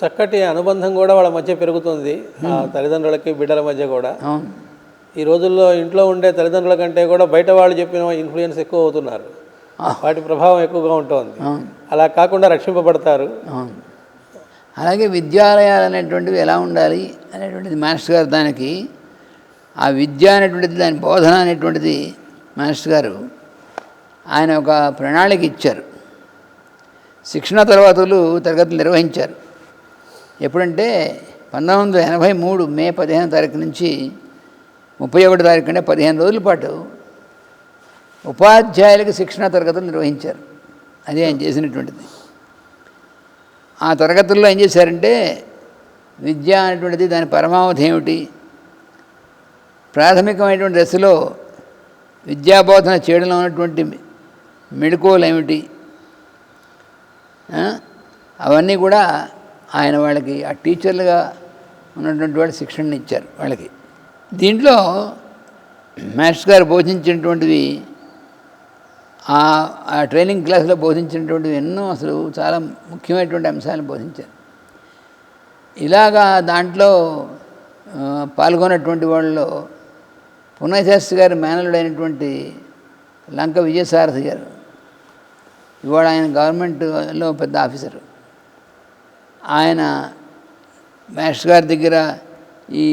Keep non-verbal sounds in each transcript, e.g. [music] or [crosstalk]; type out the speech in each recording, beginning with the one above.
చక్కటి అనుబంధం కూడా వాళ్ళ మధ్య పెరుగుతుంది. తల్లిదండ్రులకి బిడ్డల మధ్య కూడా. ఈ రోజుల్లో ఇంట్లో ఉండే తల్లిదండ్రుల కంటే కూడా బయట వాళ్ళు చెప్పిన ఇన్ఫ్లుయెన్స్ ఎక్కువ అవుతున్నారు. వాటి ప్రభావం ఎక్కువగా ఉంటుంది. అలా కాకుండా రక్షింపబడతారు. అలాగే విద్యాలయాలు అనేటువంటివి ఎలా ఉండాలి అనేటువంటిది మాస్టర్ గారు దానికి ఆ విద్య అనేటువంటిది దాని బోధన అనేటువంటిది మాస్టర్ గారు ఆయన ఒక ప్రణాళిక ఇచ్చారు. శిక్షణ తరగతులు తరగతులు నిర్వహించారు. ఎప్పుడంటే పంతొమ్మిది వందల ఎనభై మూడు మే పదిహేను తారీఖు నుంచి ముప్పై ఒకటి తారీఖు అంటే పదిహేను రోజుల పాటు ఉపాధ్యాయులకు శిక్షణ తరగతులు నిర్వహించారు. అదే ఆయన చేసినటువంటిది. ఆ తరగతుల్లో ఏం చేశారంటే విద్య అనేటువంటిది దాని పరమావధి ఏమిటి? ప్రాథమికమైనటువంటి దశలో విద్యాబోధన చేయడంలో ఉన్నటువంటి మెడుకోలు ఏమిటి? అవన్నీ కూడా ఆయన వాళ్ళకి ఆ టీచర్లుగా ఉన్నటువంటి వాళ్ళు శిక్షణ ఇచ్చారు వాళ్ళకి. దీంట్లో మాస్టర్ గారు బోధించినటువంటివి ఆ ట్రైనింగ్ క్లాస్లో బోధించినటువంటివి ఎన్నో అసలు చాలా ముఖ్యమైనటువంటి అంశాలను బోధించారు. ఇలాగా దాంట్లో పాల్గొన్నటువంటి వాళ్ళలో పునశాస్త్రి గారి మేనలుడైనటువంటి లంక విజయసారథి గారు ఇవాళ ఆయన గవర్నమెంట్లో పెద్ద ఆఫీసరు. ఆయన మాస్టర్ గారి దగ్గర ఈ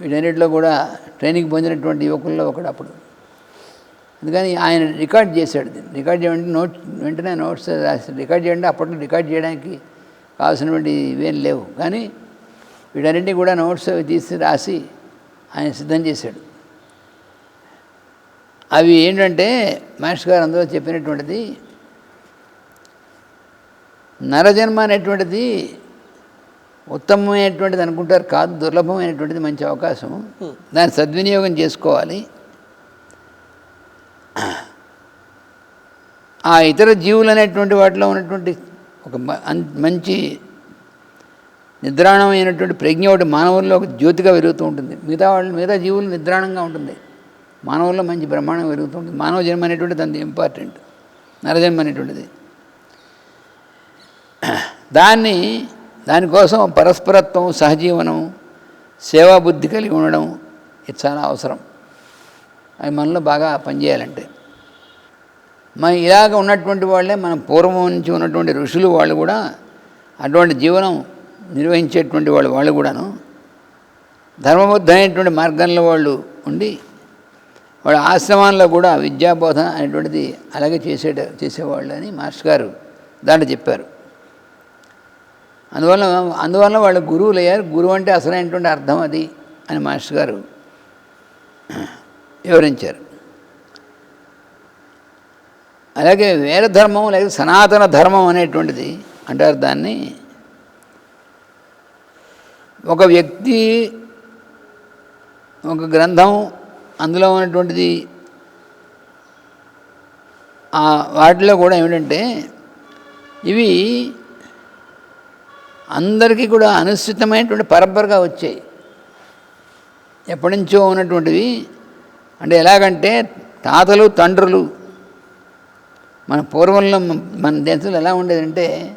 వీటన్నిటిలో కూడా ట్రైనింగ్ పొందినటువంటి యువకుల్లో ఒకడు అప్పుడు. అందుకని ఆయన రికార్డ్ చేశాడు దీన్ని. రికార్డ్ చేయమంటే నోట్ వెంటనే నోట్స్ రాశాడు రికార్డ్ చేయండి అప్పట్లో రికార్డ్ చేయడానికి కావాల్సినటువంటి ఇవేం లేవు. కానీ వీటన్నింటినీ కూడా నోట్స్ అవి తీసి రాసి ఆయన సిద్ధం చేశాడు. అవి ఏంటంటే మాస్టర్ గారు అందులో చెప్పినటువంటిది నరజన్మ అనేటువంటిది ఉత్తమమైనటువంటిది అనుకుంటారు కాదు దుర్లభమైనటువంటిది మంచి అవకాశం దాన్ని సద్వినియోగం చేసుకోవాలి. ఆ ఇతర జీవులు అనేటువంటి వాటిలో ఉన్నటువంటి ఒక మంచి నిద్రాణమైనటువంటి ప్రజ్ఞ ఒకటి మానవుల్లో ఒక జ్యోతిగా పెరుగుతూ ఉంటుంది. మిగతా వాళ్ళు మిగతా జీవులు నిద్రాణంగా ఉంటుంది. మానవుల్లో మంచి బ్రహ్మాండం పెరుగుతూ ఉంటుంది. మానవ జన్మ అనేటువంటిది అంత ఇంపార్టెంట్ నరజన్మ అనేటువంటిది. దాన్ని దానికోసం పరస్పరత్వం సహజీవనం సేవాబుద్ధి కలిగి ఉండడం ఇది చాలా అవసరం. అవి మనలో బాగా పనిచేయాలంటే. మన ఇలాగ ఉన్నటువంటి వాళ్ళే మన పూర్వం నుంచి ఉన్నటువంటి ఋషులు వాళ్ళు కూడా అటువంటి జీవనం నిర్వహించేటువంటి వాళ్ళు వాళ్ళు కూడాను ధర్మబద్ధమైనటువంటి మార్గంలో వాళ్ళు ఉండి వాళ్ళ ఆశ్రమాల్లో కూడా విద్యాబోధన అనేటువంటిది అలాగే చేసే చేసేవాళ్ళు అని మాస్టర్ గారు దాంట్లో చెప్పారు. అందువల్ల అందువల్ల వాళ్ళు గురువులు అయ్యారు గురువు అంటే అసలైనటువంటి అర్థం అది అని మాస్టర్ గారు వివరించారు. అలాగే వేద ధర్మం లేదా సనాతన ధర్మం అనేటువంటిది అంటారు దాన్ని. ఒక వ్యక్తి ఒక గ్రంథం అందులో ఉన్నటువంటిది వాటిలో కూడా ఏమిటంటే ఇవి అందరికీ కూడా అనుసృతమైనటువంటి పరంపరగా వచ్చాయి. ఎప్పటి నుంచో ఉన్నటువంటివి. అంటే ఎలాగంటే తాతలు తండ్రులు మన పూర్వంలో మన దేశంలో ఎలా ఉండేదంటే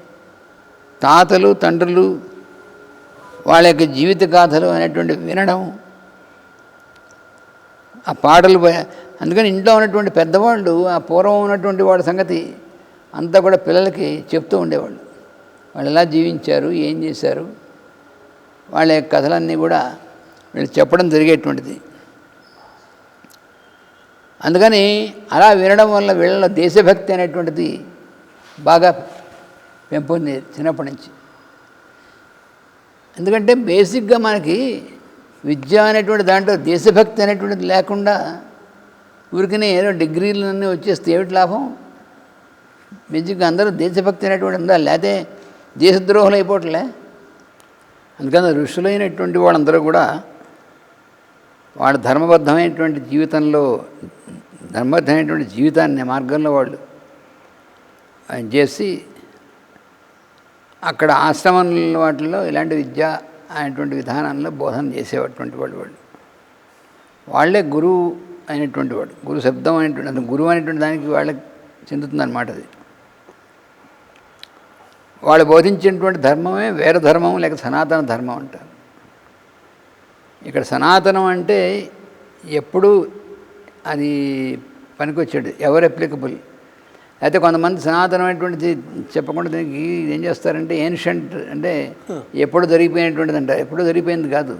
తాతలు తండ్రులు వాళ్ళ యొక్క జీవిత గాథలు అనేటువంటి వినడం ఆ పాటలు అందుకని ఇంట్లో ఉన్నటువంటి పెద్దవాళ్ళు ఆ పూర్వం ఉన్నటువంటి వాళ్ళ సంగతి అంతా కూడా పిల్లలకి చెప్తూ ఉండేవాళ్ళు. వాళ్ళు ఎలా జీవించారు ఏం చేశారు? వాళ్ళ కథలన్నీ కూడా వీళ్ళు చెప్పడం జరిగేటువంటిది. అందుకని అలా వినడం వల్ల వీళ్ళలో దేశభక్తి అనేటువంటిది బాగా పెంపొంది చిన్నప్పటి నుంచి. ఎందుకంటే బేసిక్గా మనకి విద్య అనేటువంటి దాంట్లో దేశభక్తి అనేటువంటిది లేకుండా ఊరికనే ఏదో డిగ్రీలన్నీ వచ్చేస్తే ఏమిటి లాభం? బేసిక్గా అందరూ దేశభక్తి అనేటువంటి ఉందా? లేకపోతే దేశద్రోహులు అయిపోవట్లే అందుకని ఋషులైనటువంటి వాళ్ళందరూ కూడా వాళ్ళ ధర్మబద్ధమైనటువంటి జీవితంలో ధర్మబద్ధమైనటువంటి జీవితాన్ని మార్గంలో వాళ్ళు ఆయన చేసి అక్కడ ఆశ్రమం వాటిల్లో ఇలాంటి విద్య అనేటువంటి విధానంలో బోధన చేసేటువంటి వాళ్ళు వాళ్ళు. వాళ్ళే గురువు అయినటువంటి వాడు గురు శబ్దం అనేటువంటి గురువు అనేటువంటి దానికి వాళ్ళకి చెందుతుందన్నమాట అది. వాళ్ళు బోధించినటువంటి ధర్మమే వేరే ధర్మం లేక సనాతన ధర్మం అంటారు. ఇక్కడ సనాతనం అంటే ఎప్పుడు అది పనికొచ్చాడు ఎవరు అప్లికబుల్ అయితే కొంతమంది సనాతనమైనటువంటి చెప్పకుండా దీనికి ఏం చేస్తారంటే ఏన్షంట్ అంటే ఎప్పుడు జరిగిపోయినటువంటిది అంటారు. ఎప్పుడు జరిగిపోయింది కాదు.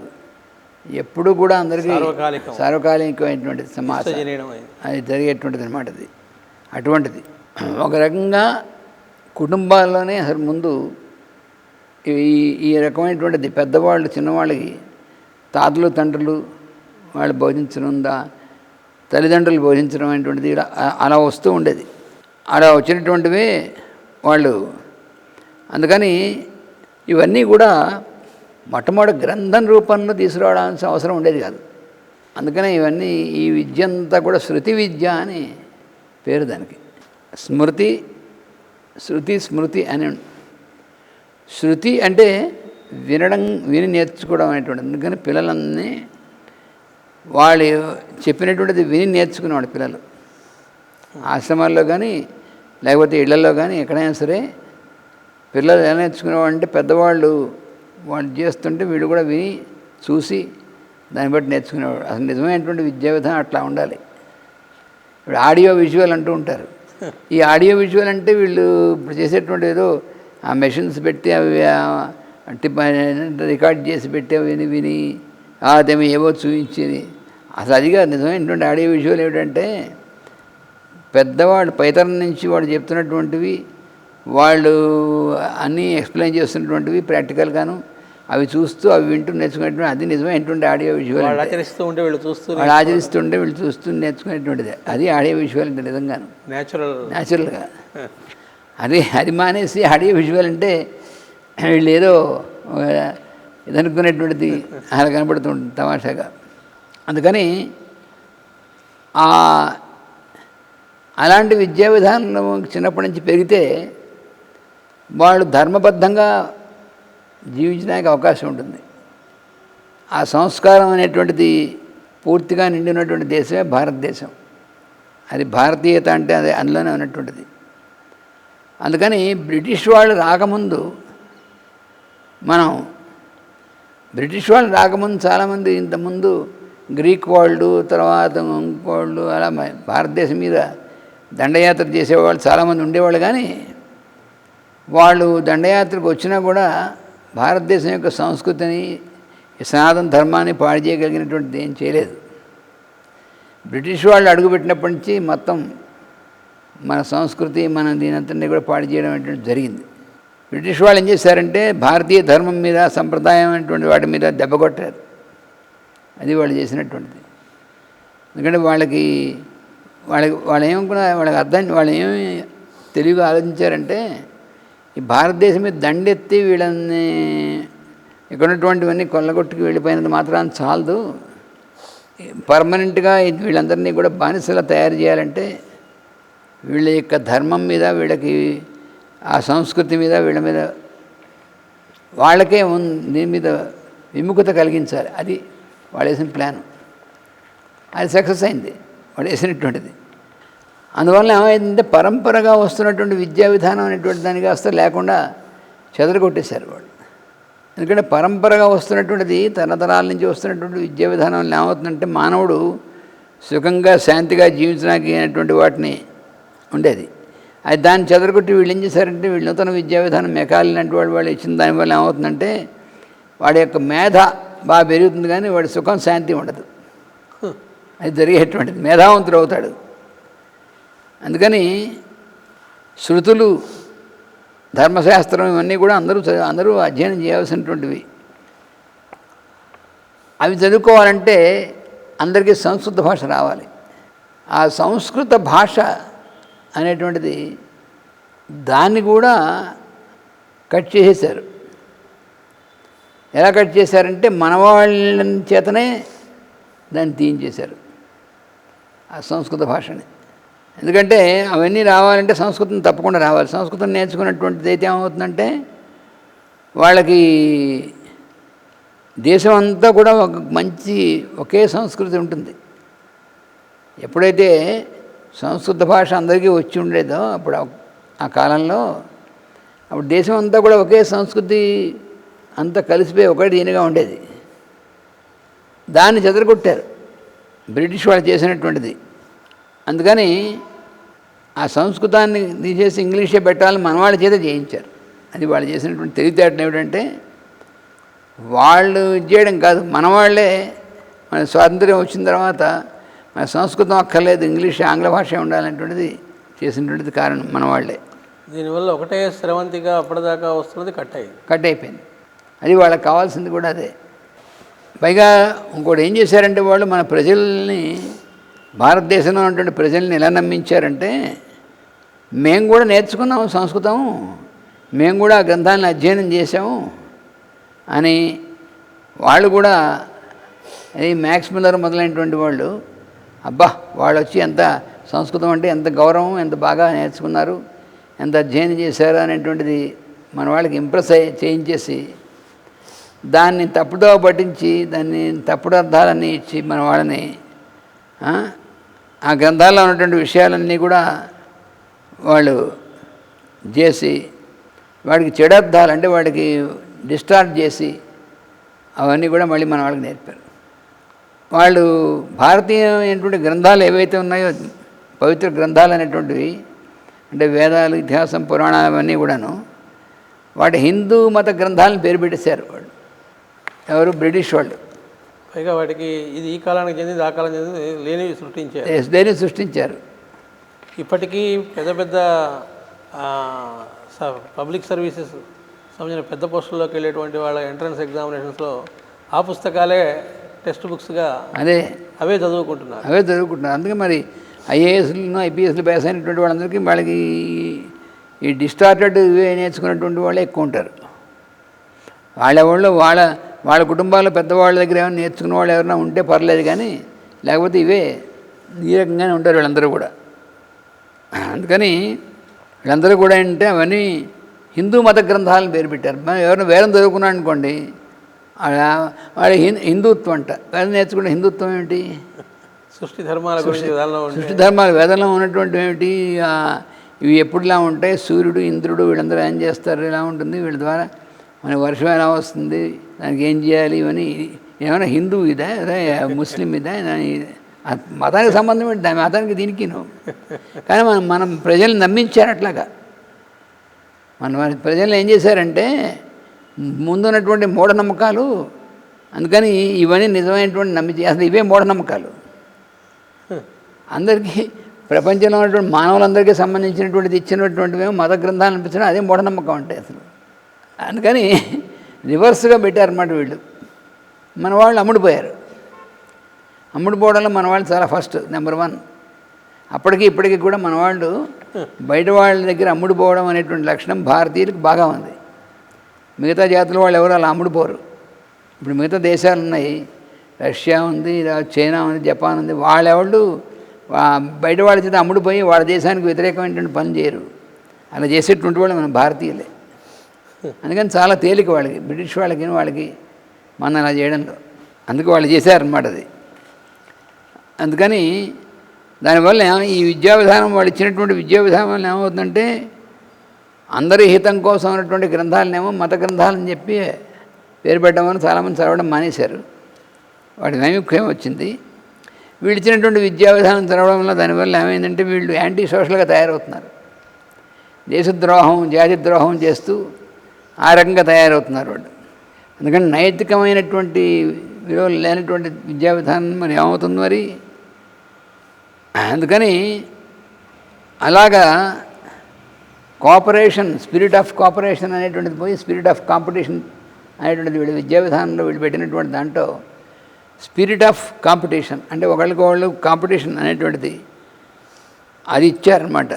ఎప్పుడు కూడా అందరికీ సార్వకాలికం. సార్వకాలికమైనటువంటి సమాజం. అది జరిగేటువంటిది అనమాట అది. అటువంటిది. ఒక రకంగా కుటుంబాల్లోనే అసలు ముందు ఈ ఈ రకమైనటువంటిది పెద్దవాళ్ళు చిన్నవాళ్ళకి తాతలు తండ్రులు వాళ్ళు భోజించడం ఉందా తల్లిదండ్రులు బోధించడం అనేటువంటిది అలా వస్తూ ఉండేది. అలా వచ్చినటువంటివే వాళ్ళు. అందుకని ఇవన్నీ కూడా మొట్టమొదటి గ్రంథం రూపంలో తీసుకురావడానికి అవసరం ఉండేది కాదు. అందుకనే ఇవన్నీ ఈ విద్య అంతా కూడా శృతి విద్య అని పేరు దానికి. స్మృతి శృతి స్మృతి అని శృతి అంటే వినడం విని నేర్చుకోవడం అనేటువంటి అందుకని పిల్లలన్నీ వాళ్ళు చెప్పినటువంటిది విని నేర్చుకునేవాడు పిల్లలు. ఆశ్రమాల్లో కానీ లేకపోతే ఇళ్ళలో కానీ ఎక్కడైనా సరే పిల్లలు ఎలా నేర్చుకునేవాడు అంటే పెద్దవాళ్ళు వాళ్ళు చేస్తుంటే వీడు కూడా విని చూసి దాన్ని బట్టి నేర్చుకునేవాడు అసలు నిజమైనటువంటి విద్యా విధానం అట్లా ఉండాలి. ఇప్పుడు ఆడియో విజువల్ అంటూ ఉంటారు. ఈ ఆడియో విజువల్ అంటే వీళ్ళు ఇప్పుడు చేసేటువంటి ఏదో ఆ మెషిన్స్ పెట్టి అవి రికార్డ్ చేసి పెట్టి అవి విని విని అదేమో ఏవో చూపించింది. అసలు అదిగా నిజమైనటువంటి ఆడియో విజువల్ ఏమిటంటే పెద్దవాళ్ళు పైతరం నుంచి వాడు చెప్తున్నటువంటివి వాళ్ళు అన్నీ ఎక్స్ప్లెయిన్ చేస్తున్నటువంటివి ప్రాక్టికల్గాను అవి చూస్తూ అవి వింటూ నేర్చుకునేటువంటి అది నిజమైనటువంటి ఆడియో విజువల్. ఆచరిస్తూ ఉంటే వీళ్ళు చూస్తూ వాళ్ళు ఆచరిస్తుంటే వీళ్ళు చూస్తూ నేర్చుకునేటువంటిది. అది ఆడియో విజువల్ అంటే నిజంగాను. న్యాచురల్ న్యాచురల్గా అది అది మానేసి ఆడియో విజువల్ అంటే వీళ్ళు ఏదో ఇదనుకునేటువంటిది అలా కనబడుతుంది తమాషాగా. అందుకని ఆ అలాంటి విద్యా విధానంలో చిన్నప్పటి నుంచి పెరిగితే వాళ్ళు ధర్మబద్ధంగా జీవించడానికి అవకాశం ఉంటుంది. ఆ సంస్కారం అనేటువంటిది పూర్తిగా నిండినటువంటి దేశమే భారతదేశం. అది భారతీయత అంటే అది అందులోనే ఉన్నటువంటిది. అందుకని బ్రిటిష్ వాళ్ళు రాకముందు మనం బ్రిటిష్ వాళ్ళు రాకముందు చాలామంది ఇంతకుముందు గ్రీక్ వాళ్ళు తర్వాత ఇంకోళ్ళు అలా భారతదేశం మీద దండయాత్ర చేసేవాళ్ళు చాలామంది ఉండేవాళ్ళు కానీ వాళ్ళు దండయాత్రకు వచ్చినా కూడా భారతదేశం యొక్క సంస్కృతిని సనాతన ధర్మాన్ని పాడు చేయగలిగినటువంటిది ఏం చేయలేదు. బ్రిటిష్ వాళ్ళు అడుగుపెట్టినప్పటి నుంచి మొత్తం మన సంస్కృతి మన దీనంతటినీ కూడా పాడు చేయడం అనేటువంటి జరిగింది. బ్రిటిష్ వాళ్ళు ఏం చేశారంటే భారతీయ ధర్మం మీద సంప్రదాయం అనేటువంటి వాటి మీద దెబ్బ కొట్టారు. అది వాళ్ళు చేసినటువంటిది. ఎందుకంటే వాళ్ళకి వాళ్ళకి వాళ్ళు ఏమనుకున్నారు వాళ్ళకి అర్థం వాళ్ళు ఏమి తెలివిగా ఆలోచించారంటే ఈ భారతదేశం మీద దండెత్తి వీళ్ళని ఇక్కడ ఉన్నటువంటివన్నీ కొల్లగొట్టుకు వెళ్ళిపోయినంత మాత్రాన్ని చాలదు. పర్మనెంట్గా వీళ్ళందరినీ కూడా బానిసలా తయారు చేయాలంటే వీళ్ళ యొక్క ధర్మం మీద వీళ్ళకి ఆ సంస్కృతి మీద వీళ్ళ మీద వాళ్ళకే దీని మీద విముఖత కలిగించాలి. అది వాళ్ళు వేసిన ప్లాన్. అది సక్సెస్ అయింది. వాళ్ళు వేసినటువంటిది. అందువల్ల ఏమైందంటే పరంపరగా వస్తున్నటువంటి విద్యా విధానం అనేటువంటి దాన్ని కాస్త లేకుండా చెదరగొట్టేశారు వాళ్ళు. ఎందుకంటే పరంపరగా వస్తున్నటువంటిది తరతరాల నుంచి వస్తున్నటువంటి విద్యా విధానం ఏమవుతుందంటే మానవుడు సుఖంగా శాంతిగా జీవించడానికి అయినటువంటి వాటిని ఉండేది. అది దాన్ని చెదరగొట్టి వీళ్ళు ఏం చేశారంటే వీళ్ళు నూతన విద్యా విధానం మెకాలి లాంటి వాళ్ళు వాళ్ళు ఇచ్చిన దానివల్ల ఏమవుతుందంటే వాడి యొక్క మేధ బాగా పెరుగుతుంది కానీ వాడి సుఖం శాంతి ఉండదు. అది జరిగేటువంటిది. మేధావంతుడు అవుతాడు. అందుకని శృతులు ధర్మశాస్త్రం ఇవన్నీ కూడా అందరూ అందరూ అధ్యయనం చేయాల్సినటువంటివి. అవి చదువుకోవాలంటే అందరికీ సంస్కృత భాష రావాలి. ఆ సంస్కృత భాష అనేటువంటిది దాన్ని కూడా కట్ చేసేసారు ఎలా కట్ చేశారంటే మనవాళ్ళ చేతనే దాన్ని తీయించేశారు. ఆ సంస్కృత భాషని. ఎందుకంటే అవన్నీ రావాలంటే సంస్కృతం తప్పకుండా రావాలి. సంస్కృతం నేర్చుకున్నటువంటిది అయితే ఏమవుతుందంటే వాళ్ళకి దేశం అంతా కూడా ఒక మంచి ఒకే సంస్కృతి ఉంటుంది. ఎప్పుడైతే సంస్కృత భాష అందరికీ వచ్చి ఉండేదో అప్పుడు ఆ- కాలంలో అప్పుడు దేశం అంతా కూడా ఒకే సంస్కృతి అంతా కలిసిపోయి ఒకటి దీనిగా ఉండేది. దాన్ని చెదరగొట్టారు. బ్రిటిష్ వాళ్ళు చేసినటువంటిది. అందుకని ఆ సంస్కృతాన్ని తీసేసి ఇంగ్లీషే పెట్టాలని మన వాళ్ళ చేత చేయించారు. అది వాళ్ళు చేసినటువంటి తెలివితేటలు ఏమిటంటే వాళ్ళు చేయడం కాదు మన వాళ్ళే మన స్వాతంత్ర్యం వచ్చిన తర్వాత మన సంస్కృతం అక్కర్లేదు ఇంగ్లీష్ ఆంగ్ల భాష ఉండాలనేటువంటిది చేసినటువంటిది కారణం మన వాళ్ళే. దీనివల్ల ఒకటే స్రవంతిగా అప్పటిదాకా వస్తున్నది కట్ అయింది కట్ అయిపోయింది అది వాళ్ళకి కావాల్సింది కూడా అదే. పైగా ఇంకోటి ఏం చేశారంటే వాళ్ళు మన ప్రజల్ని భారతదేశంలో ఉన్నటువంటి ప్రజల్ని ఎలా నమ్మించారంటే మేము కూడా నేర్చుకున్నాము సంస్కృతం. మేము కూడా ఆ గ్రంథాలను అధ్యయనం చేసాము అని వాళ్ళు కూడా ఈ మ్యాక్స్ మిల్లర్ మొదలైనటువంటి వాళ్ళు అబ్బా వాళ్ళు వచ్చి ఎంత సంస్కృతం అంటే ఎంత గౌరవం ఎంత బాగా నేర్చుకున్నారు ఎంత అధ్యయనం చేశారు అనేటువంటిది మన వాళ్ళకి ఇంప్రెస్ అయ్యి చేయించేసి దాన్ని తప్పుదో పట్టించి దాన్ని తప్పుడు అర్థాలన్నీ ఇచ్చి మన వాళ్ళని ఆ గ్రంథాల్లో ఉన్నటువంటి విషయాలన్నీ కూడా వాళ్ళు చేసి వాడికి చెడర్థాలు అంటే వాడికి డిస్టార్ట్ చేసి అవన్నీ కూడా మళ్ళీ మన వాళ్ళకి నేర్పారు. వాళ్ళు భారతీయమైనటువంటి గ్రంథాలు ఏవైతే ఉన్నాయో పవిత్ర గ్రంథాలు అనేటువంటివి అంటే వేదాలు ఇతిహాసం పురాణాలు అవన్నీ కూడాను వాటి హిందూ మత గ్రంథాలను పేరు పెట్టేశారు వాళ్ళు. ఎవరు? బ్రిటిష్ వాళ్ళు. పైగా వాటికి ఇది ఈ కాలానికి చెందింది ఆ కాలం చెందింది లేనివి సృష్టించారు. దేని సృష్టించారు? ఇప్పటికీ పెద్ద పెద్ద పబ్లిక్ సర్వీసెస్ సంబంధించిన పెద్ద పోస్టుల్లోకి వెళ్ళేటువంటి వాళ్ళ ఎంట్రన్స్ ఎగ్జామినేషన్స్లో ఆ పుస్తకాలే టెక్స్ట్ బుక్స్గా అదే. అవే చదువుకుంటున్నారు. అవే చదువుకుంటున్నారు. అందుకే మరి ఐఏఎస్లు ఐపీఎస్లు పాస్ అయినటువంటి వాళ్ళందరికీ వాళ్ళకి ఈ డిస్టార్టెడ్ ఇవే నేర్చుకున్నటువంటి వాళ్ళే ఎక్కువ ఉంటారు. వాళ్ళెవాళ్ళు వాళ్ళ వాళ్ళ కుటుంబాల్లో పెద్దవాళ్ళ దగ్గర ఏమైనా నేర్చుకున్న వాళ్ళు ఎవరైనా ఉంటే పర్లేదు కానీ లేకపోతే ఇవే ఈ రకంగానే ఉంటారు వీళ్ళందరూ కూడా. అందుకని వీళ్ళందరూ కూడా ఏంటంటే అవన్నీ హిందూ మత గ్రంథాలను పేరు పెట్టారు. మనం ఎవరైనా వేరం చదువుకున్నాడు అనుకోండి హిం- హిందుత్వం అంట. వేదం నేర్చుకుంటే హిందుత్వం ఏమిటి? సృష్టి ధర్మాల సృష్టి ధర్మాలు వేదంలో ఉన్నటువంటి ఏమిటి? ఇవి ఎప్పుడులా ఉంటాయి? సూర్యుడు ఇంద్రుడు వీళ్ళందరూ ఏం చేస్తారు? ఇలా ఉంటుంది. వీళ్ళ ద్వారా మన వర్షం ఎలా వస్తుంది? దానికి ఏం చేయాలి? ఇవన్నీ ఏమైనా హిందూ ఇదా? ముస్లిం ఇదా? మతానికి సంబంధం ఏంటి? దాని మతానికి దీనికి నువ్వు కానీ మనం మనం ప్రజల్ని నమ్మించారు అట్లాగా. మన మన ప్రజలు ఏం చేశారంటే ముందున్నటువంటి మూఢనమ్మకాలు అందుకని ఇవన్నీ నిజమైనటువంటి నమ్మించి అసలు ఇవే మూఢనమ్మకాలు. అందరికీ ప్రపంచంలో ఉన్నటువంటి మానవులందరికీ సంబంధించినటువంటిది ఇచ్చినటువంటివి మత గ్రంథాలు అనిపించడం అదే మూఢనమ్మకం అంటే అసలు. అందుకని రివర్స్గా పెట్టారన్నమాట వీళ్ళు. మన వాళ్ళు అమ్ముడుపోయారు. అమ్ముడుపోవడంలో మన వాళ్ళు చాలా ఫస్ట్ నెంబర్ వన్. అప్పటికి ఇప్పటికి కూడా మన వాళ్ళు బయట వాళ్ళ దగ్గర అమ్ముడుపోవడం అనేటువంటి లక్షణం భారతీయులకు బాగా ఉంది. మిగతా జాతుల వాళ్ళు ఎవరు అలా అమ్ముడుపోరు ఇప్పుడు మిగతా దేశాలు ఉన్నాయి. రష్యా ఉంది ఇలా చైనా ఉంది జపాన్ ఉంది. వాళ్ళెవళ్ళు బయట వాళ్ళ చేత అమ్ముడుపోయి వాళ్ళ దేశానికి వ్యతిరేకమైనటువంటి పని చేయరు. అలా చేసేటువంటి వాళ్ళు మన భారతీయులే. అందుకని చాలా తేలిక వాళ్ళకి బ్రిటిష్ వాళ్ళకి వాళ్ళకి మన అలా చేయడంలో. అందుకు వాళ్ళు చేశారనమాట అది. అందుకని దానివల్ల ఈ విద్యా విధానం వాళ్ళు ఇచ్చినటువంటి విద్యా విధానం వల్ల ఏమవుతుందంటే అందరి హితం కోసం ఉన్నటువంటి గ్రంథాలనేమో మత గ్రంథాలని చెప్పి పేరు పెట్టమని చాలామంది చదవడం మానేశారు. వాటి నైముఖ్యం వచ్చింది. వీళ్ళు ఇచ్చినటువంటి విద్యా విధానం చదవడం వల్ల దానివల్ల ఏమైందంటే వీళ్ళు యాంటీ సోషల్గా తయారవుతున్నారు. దేశద్రోహం జాతి ద్రోహం చేస్తూ ఆ రకంగా తయారవుతున్నారు వాళ్ళు. అందుకని నైతికమైనటువంటి లేనటువంటి విద్యా విధానం మరి ఏమవుతుంది మరి? అందుకని అలాగా కోఆపరేషన్ స్పిరిట్ ఆఫ్ కోఆపరేషన్ అనేటువంటిది పోయి స్పిరిట్ ఆఫ్ కాంపిటీషన్ అనేటువంటిది వీళ్ళు విద్యా విధానంలో వీళ్ళు పెట్టినటువంటి దాంట్లో స్పిరిట్ ఆఫ్ కాంపిటీషన్ అంటే ఒకళ్ళకొకళ్ళు వాళ్ళు కాంపిటీషన్ అనేటువంటిది అది ఇచ్చారనమాట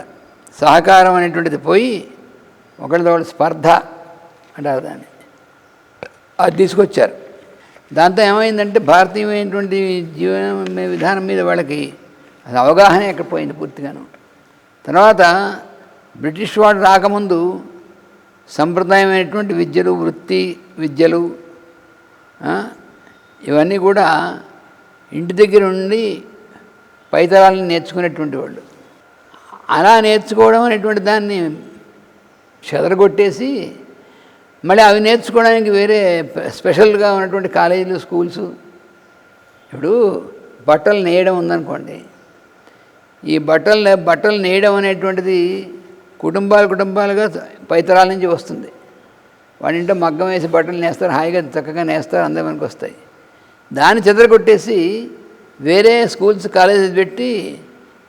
సహకారం అనేటువంటిది పోయి ఒకళ్ళతో ఒకళ్ళు స్పర్ధ అంటారు దాన్ని. అది తీసుకొచ్చారు. దాంతో ఏమైందంటే భారతీయమైనటువంటి జీవన విధానం మీద వాళ్ళకి అది అవగాహన ఎక్కడ పోయింది పూర్తిగాను. తర్వాత బ్రిటిష్ వాడు రాకముందు సంప్రదాయమైనటువంటి విద్యలు వృత్తి విద్యలు ఇవన్నీ కూడా ఇంటి దగ్గర ఉండి పైతరాలను నేర్చుకునేటువంటి వాళ్ళు. అలా నేర్చుకోవడం అనేటువంటి దాన్ని చెదరగొట్టేసి మళ్ళీ అవి నేర్చుకోవడానికి వేరే స్పెషల్గా ఉన్నటువంటి కాలేజీలు స్కూల్స్. ఇప్పుడు బట్టలు నేయడం ఉందనుకోండి. ఈ బట్టలు బట్టలు నేయడం అనేటువంటిది కుటుంబాలు కుటుంబాలుగా పైతరాల నుంచి వస్తుంది. వాడి మగ్గం వేసి బట్టలు నేస్తారు హాయిగా చక్కగా నేస్తారు అందరి వస్తాయి. దాన్ని చెదరగొట్టేసి వేరే స్కూల్స్ కాలేజెస్ పెట్టి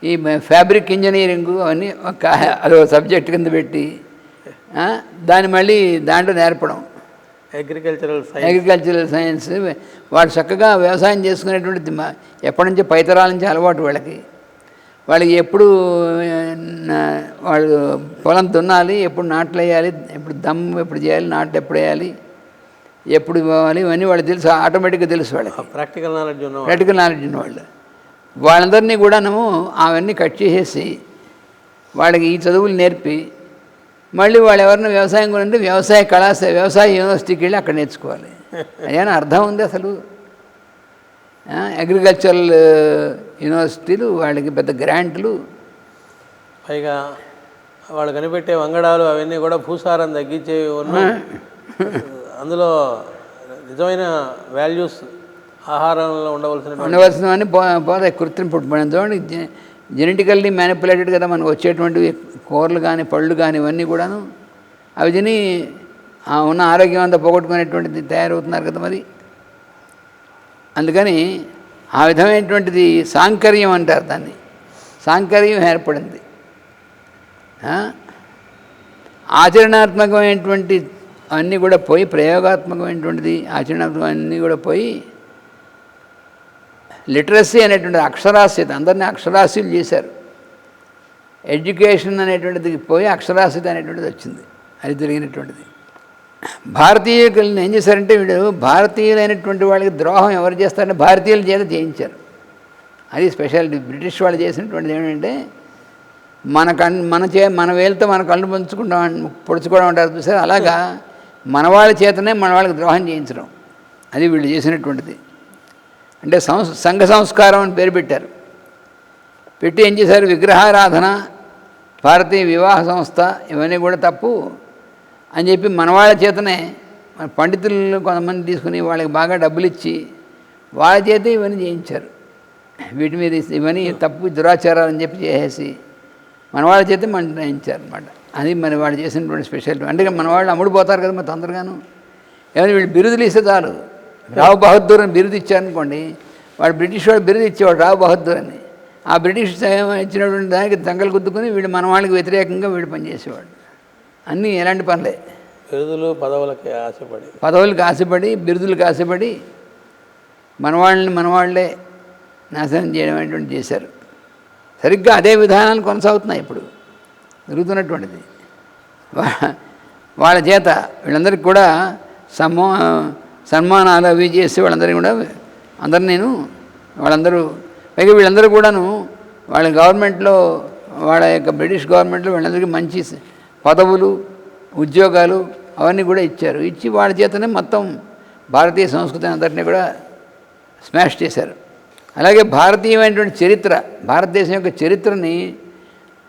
ఈ ఫ్యాబ్రిక్ ఇంజనీరింగ్ అవన్నీ ఒక సబ్జెక్ట్ కింద పెట్టి దాన్ని మళ్ళీ దాంట్లో నేర్పడం. అగ్రికల్చరల్ సైన్స్ అగ్రికల్చరల్ సైన్స్ వాళ్ళు చక్కగా వ్యవసాయం చేసుకునేటువంటి ఎప్పటి నుంచో పైతరాల నుంచి అలవాటు వాళ్ళకి. వాళ్ళకి ఎప్పుడు వాళ్ళు పొలం దున్నాలి ఎప్పుడు నాట్లు వేయాలి ఎప్పుడు దమ్ ఎప్పుడు చేయాలి నాట్లు ఎప్పుడు వేయాలి ఎప్పుడు ఇవ్వాలి ఇవన్నీ వాళ్ళకి తెలుసు ఆటోమేటిక్గా తెలుసు వాళ్ళకి. ప్రాక్టికల్ నాలెడ్జ్ ఉన్న ప్రాక్టికల్ నాలెడ్జ్ ఉన్నవాళ్ళు. వాళ్ళందరినీ కూడాను అవన్నీ కట్ చేసేసి వాళ్ళకి ఈ చదువులు నేర్పి మళ్ళీ వాళ్ళు ఎవరైనా వ్యవసాయం గురించి వ్యవసాయ కళాశాల వ్యవసాయ యూనివర్సిటీకి వెళ్ళి అక్కడ నేర్చుకోవాలి. [laughs] అదేనా అర్థం ఉంది అసలు? అగ్రికల్చరల్ యూనివర్సిటీలు వాళ్ళకి పెద్ద గ్రాంట్లు. పైగా వాళ్ళు కనిపెట్టే వంగడాలు అవన్నీ కూడా భూసారం తగ్గించే ఉన్న. అందులో నిజమైన వాల్యూస్ ఆహారంలో ఉండవలసిన ఉండవలసినవన్నీ పోతాయి. కృత్రిమ పుట్టుబడిన చూడండి జెనెటికల్లీ మ్యానిపులేటెడ్ కదా మనకు వచ్చేటువంటివి కూరలు కానీ పళ్ళు కానీ ఇవన్నీ కూడాను. అవి తిని ఉన్న ఆరోగ్యం అంతా పోగొట్టుకునేటువంటిది తయారవుతున్నారు కదా మరి. అందుకని ఆ విధమైనటువంటిది సాంకర్యం అంటారు దాన్ని. సాంకర్యం ఏర్పడింది. ఆచరణాత్మకమైనటువంటి అన్నీ కూడా పోయి ప్రయోగాత్మకమైనటువంటిది ఆచరణాత్మకం అన్నీ కూడా పోయి లిటరసీ అనేటువంటి అక్షరాస్యత. అందరినీ అక్షరాస్యులు చేశారు. ఎడ్యుకేషన్ అనేటువంటిది పోయి అక్షరాస్యత అనేటువంటిది వచ్చింది. అది జరిగినటువంటిది. భారతీయులను ఏం చేశారంటే వీడు భారతీయులైనటువంటి వాళ్ళకి ద్రోహం ఎవరు చేస్తారంటే భారతీయుల చేత చేయించారు అది స్పెషాలిటీ. బ్రిటిష్ వాళ్ళు చేసినటువంటిది ఏంటంటే మన కన్ మన చే మన వేలతో మన కళ్ళు పంచుకుంటాం పొడుచుకోవడం అంటారు చూసారు? అలాగా మన వాళ్ళ చేతనే మన వాళ్ళకి ద్రోహం చేయించడం. అది వీళ్ళు చేసినటువంటిది. అంటే సంస్ సంఘ సంస్కారం అని పేరు పెట్టారు. పెట్టి ఏం చేశారు? విగ్రహారాధన భారతీయ వివాహ సంస్థ ఇవన్నీ కూడా తప్పు అని చెప్పి మనవాళ్ళ చేతనే మన పండితులను కొంతమంది తీసుకుని వాళ్ళకి బాగా డబ్బులు ఇచ్చి వాళ్ళ చేత ఇవన్నీ చేయించారు. వీటి మీద ఇవన్నీ తప్పు దురాచారాలు అని చెప్పి చేసేసి మనవాళ్ళ చేత మన చేయించారు అనమాట అది మన వాళ్ళు చేసినటువంటి స్పెషాలిటీ. అంటే మన వాళ్ళు అమ్ముడుపోతారు కదా మరి తొందరగాను. ఏమైనా వీళ్ళు బిరుదులు ఇస్తే చాలు. రావు బహదూర్ అని బిరుదు ఇచ్చారనుకోండి వాడు బ్రిటిష్ వాడు బిరుదు ఇచ్చేవాడు రావు బహదూర్ అని. ఆ బ్రిటిష్ ఇచ్చినటువంటి దానికి తంగలు గుద్దుకుని వీడు మన వాళ్ళకి వ్యతిరేకంగా వీడు పనిచేసేవాడు. అన్నీ ఎలాంటి పనులే. బిరుదులు పదవులకి ఆశపడి. పదవులకు ఆశపడి బిరుదులకు ఆశపడి మనవాళ్ళని మనవాళ్ళే నాశనం చేయడం అనేటువంటి చేశారు. సరిగ్గా అదే విధానాలు కొనసాగుతున్నాయి ఇప్పుడు. జరుగుతున్నటువంటిది. వాళ్ళ చేత వీళ్ళందరికీ కూడా సమ్మో సన్మానాలు అవి చేసి వాళ్ళందరినీ కూడా అందరు నేను వాళ్ళందరూ పైగా వీళ్ళందరూ కూడాను వాళ్ళ గవర్నమెంట్లో వాళ్ళ యొక్క బ్రిటిష్ గవర్నమెంట్లో వీళ్ళందరికీ మంచి పదవులు ఉద్యోగాలు అవన్నీ కూడా ఇచ్చారు. ఇచ్చి వాళ్ళ చేతనే మొత్తం భారతీయ సంస్కృతి అందరినీ కూడా స్మాష్ చేశారు. అలాగే భారతీయమైనటువంటి చరిత్ర భారతదేశం యొక్క చరిత్రని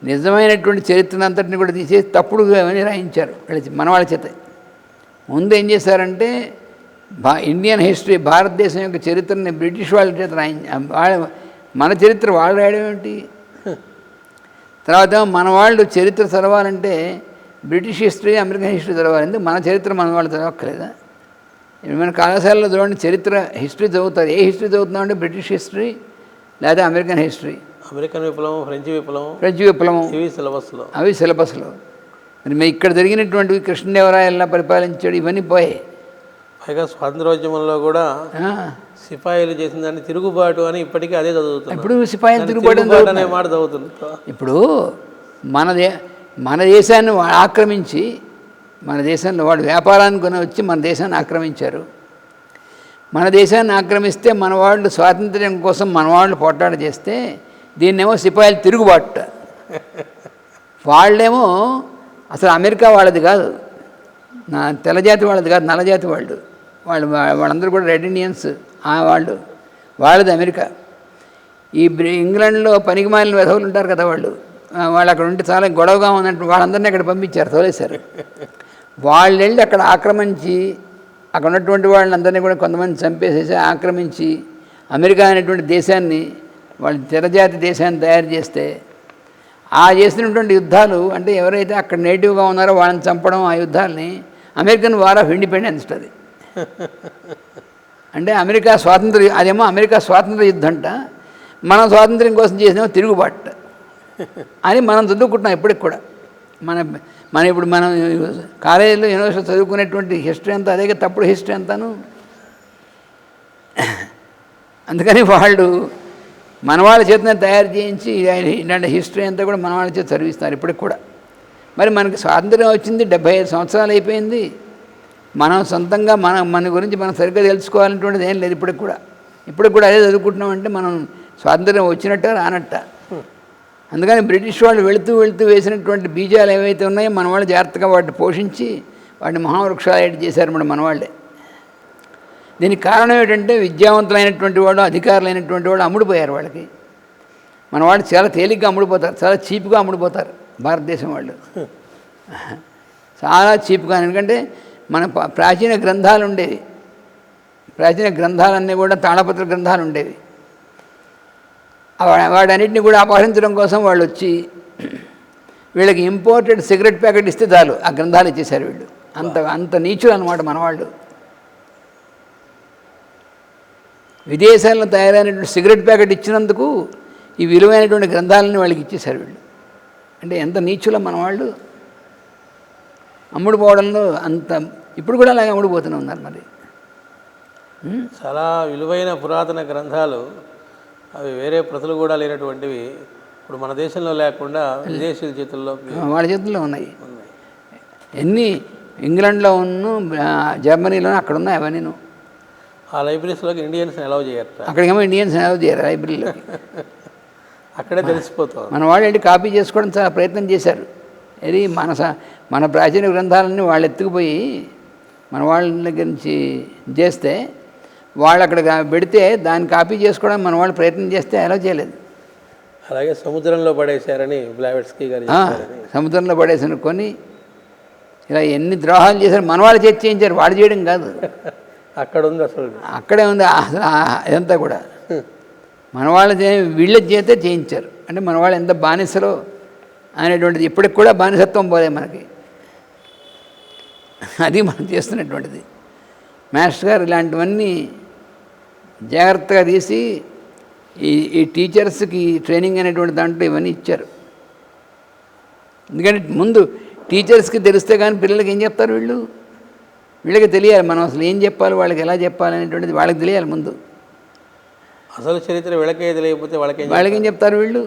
నిజమైనటువంటి చరిత్రను అంతటిని కూడా తీసేసి తప్పుడు అవన్నీ రాయించారు. మన వాళ్ళ చేత. ముందు ఏం చేశారంటే భా ఇండియన్ హిస్టరీ భారతదేశం యొక్క చరిత్రని బ్రిటిష్ వాళ్ళ చేత రాయి వాళ్ళ మన చరిత్ర వాళ్ళు రాయడం ఏమిటి? తర్వాత మన వాళ్ళు చరిత్ర చదవాలంటే బ్రిటిష్ హిస్టరీ అమెరికన్ హిస్టరీ చదవాలి ఎందుకు మన చరిత్ర మన వాళ్ళు చదవక్కలేదా మన కళాశాలలో చూడండి చరిత్ర హిస్టరీ చదువుతారు. ఏ హిస్టరీ చదువుతున్నాం అంటే బ్రిటిష్ హిస్టరీ లేదా అమెరికన్ హిస్టరీ అమెరికన్ విప్లవం ఫ్రెంచ్ విప్లవం ఫ్రెంచ్ విప్లవం. ఇవి సిలబస్లో. అవి సిలబస్లో. మరి ఇక్కడ జరిగినటువంటివి కృష్ణదేవరాయల్లా పరిపాలించాడు ఇవన్నీ పోయాయి. పైగా స్వాతంత్రోద్యమంలో కూడా సిపాయిలు చేసిన దాన్ని తిరుగుబాటు అని ఇప్పటికీ అదే చదువుతున్నారు. ఇప్పుడు సిపాయిలు తిరుగుబాటు అని తిరుగుబాటు మాట చదువుతున్నారు. ఇప్పుడు మనదే మన దేశాన్ని ఆక్రమించి మన దేశంలో వాడు వ్యాపారానికి కొని వచ్చి మన దేశాన్ని ఆక్రమించారు. మన దేశాన్ని ఆక్రమిస్తే మన వాళ్ళు స్వాతంత్ర్యం కోసం మన వాళ్ళు పోట్లాట చేస్తే దీన్నేమో సిపాయిలు తిరుగుబాటుట. వాళ్ళేమో అసలు అమెరికా వాళ్ళది కాదు. నా తెల్లజాతి వాళ్ళది కాదు నల్లజాతి వాళ్ళు. వాళ్ళు వాళ్ళందరూ కూడా రెడ్ ఇండియన్స్. వాళ్ళు వాళ్ళది అమెరికా. ఈ ఇంగ్లాండ్లో పనికి మాలిన వెధవులు ఉంటారు కదా వాళ్ళు. వాళ్ళు అక్కడ ఉంటే చాలా గొడవగా ఉన్నట్టు వాళ్ళందరినీ అక్కడ పంపించారు తోలేశారు. వాళ్ళు వెళ్ళి అక్కడ ఆక్రమించి అక్కడ ఉన్నటువంటి వాళ్ళందరినీ కూడా కొంతమంది చంపేసేసి ఆక్రమించి అమెరికా అనేటువంటి దేశాన్ని వాళ్ళు తిరజాతి దేశాన్ని తయారు చేస్తే ఆ చేసినటువంటి యుద్ధాలు అంటే ఎవరైతే అక్కడ నేటివ్గా ఉన్నారో వాళ్ళని చంపడం ఆ యుద్ధాలని అమెరికన్ వార్ ఆఫ్ ఇండిపెండెన్స్ అది. అంటే అమెరికా స్వాతంత్ర అదేమో అమెరికా స్వాతంత్ర యుద్ధం అంట మనం స్వాతంత్ర్యం కోసం చేసినేమో తిరుగుబాటు అని మనం చదువుకుంటున్నాం ఇప్పటికి కూడా. మన మన ఇప్పుడు మనం కాలేజీలో యూనివర్సిటీ చదువుకునేటువంటి హిస్టరీ అంతా అదే తప్పుడు హిస్టరీ అంతాను. అందుకని వాళ్ళు మన వాళ్ళ చేతనే తయారు చేయించి ఇలాంటి హిస్టరీ అంతా కూడా మన వాళ్ళ చేత చదివిస్తారు ఇప్పటికి కూడా. మరి మనకి స్వాతంత్రం వచ్చింది డెబ్బై ఐదు సంవత్సరాలు అయిపోయింది. మనం సొంతంగా మన మన గురించి మనం సరిగ్గా తెలుసుకోవాలనేటువంటిది ఏం లేదు ఇప్పటికి కూడా. ఇప్పటికి కూడా అదే చదువుకుంటున్నామంటే మనం స్వాతంత్రం వచ్చినట్ట రానట్ట. అందుకని బ్రిటిష్ వాళ్ళు వెళుతూ వెళుతూ వేసినటువంటి బీజాలు ఏవైతే ఉన్నాయో మన వాళ్ళు జాగ్రత్తగా వాటిని పోషించి వాటిని మహావృక్షాలు చేశారు మన మనవాళ్ళే దీనికి కారణం ఏంటంటే విద్యావంతులైనటువంటి వాళ్ళు అధికారులైనటువంటి వాళ్ళు అమ్ముడుపోయారు వాళ్ళకి. మన వాళ్ళు చాలా తేలిగ్గా అమ్ముడుపోతారు చాలా చీప్గా అమ్ముడుపోతారు భారతదేశం వాళ్ళు. చాలా చీప్గా ఎందుకంటే మన ప్రాచీన గ్రంథాలు ఉండేవి ప్రాచీన గ్రంథాలన్నీ కూడా తాళపత్ర గ్రంథాలు ఉండేవి వాడన్నిటిని కూడా అపహరించడం కోసం వాళ్ళు వచ్చి వీళ్ళకి ఇంపోర్టెడ్ సిగరెట్ ప్యాకెట్ ఇస్తే చాలు ఆ గ్రంథాలు ఇచ్చేశారు వీళ్ళు. అంత అంత నీచులు అనమాట మనవాళ్ళు. విదేశాల్లో తయారైనటువంటి సిగరెట్ ప్యాకెట్ ఇచ్చినందుకు ఈ విలువైనటువంటి గ్రంథాలని వాళ్ళకి ఇచ్చేశారు వీళ్ళు. అంటే ఎంత నీచులం మనవాళ్ళు. అమ్ముడు పోవడంలో అంత ఇప్పుడు కూడా అలాగే అమ్ముడుపోతూనే ఉన్నారు మరి. చాలా విలువైన పురాతన గ్రంథాలు అవి వేరే ప్రతులు కూడా లేనటువంటివి ఇప్పుడు మన దేశంలో లేకుండా విదేశీయుల చేతుల్లో వాళ్ళ చేతుల్లో ఉన్నాయి. ఎన్ని ఇంగ్లాండ్లో ఉన్న జర్మనీలో అక్కడ ఉన్నాయి అవన్నీను. ఆ లైబ్రరీస్లోకి ఇండియన్స్ని అలౌ చేయరు అక్కడికేమో ఇండియన్స్ సేవ చేయరు లైబ్రరీలోకి. [laughs] అక్కడే తెలిసిపోతుంది. మన వాళ్ళు ఏంటి కాపీ చేసుకోవడం చాలా ప్రయత్నం చేశారు. ఇది మన మన ప్రాచీన గ్రంథాలన్నీ వాళ్ళు ఎత్తుకుపోయి మన వాళ్ళ దగ్గర నుంచి చేస్తే వాళ్ళు అక్కడ పెడితే దాన్ని కాపీ చేసుకోవడం మన వాళ్ళు ప్రయత్నం చేస్తే అలా చేయలేదు. అలాగే సముద్రంలో పడేశారని బ్లావెట్స్కీ గారు సముద్రంలో పడేసిన కొని ఇలా ఎన్ని ద్రోహాలు చేశారు మన వాళ్ళు చేతి చేయించారు వాడు చేయడం కాదు. [laughs] అక్కడ ఉంది అసలు. అక్కడే ఉంది అసలు ఇదంతా కూడా. మన వాళ్ళ వీళ్ళ చేతే చేయించారు. అంటే మన వాళ్ళు ఎంత బానిసలో అనేటువంటిది ఇప్పటికి కూడా బానిసత్వం పోలే మనకి. అది మనం చేస్తున్నటువంటిది. మాస్టర్ గారు ఇలాంటివన్నీ జాగ్రత్తగా తీసి ఈ ఈ టీచర్స్కి ట్రైనింగ్ అనేటువంటి దాంట్లో ఇవన్నీ ఇచ్చారు. ఎందుకంటే ముందు టీచర్స్కి తెలిస్తే కానీ పిల్లలకి ఏం చెప్తారు వీళ్ళు? వీళ్ళకి తెలియాలి మనం అసలు ఏం చెప్పాలి వాళ్ళకి ఎలా చెప్పాలి అనేటువంటిది వాళ్ళకి తెలియాలి ముందు. అసలు చరిత్ర వీళ్ళకే తెలియకపోతే వాళ్ళకేం వాళ్ళకి ఏం చెప్తారు వీళ్ళు?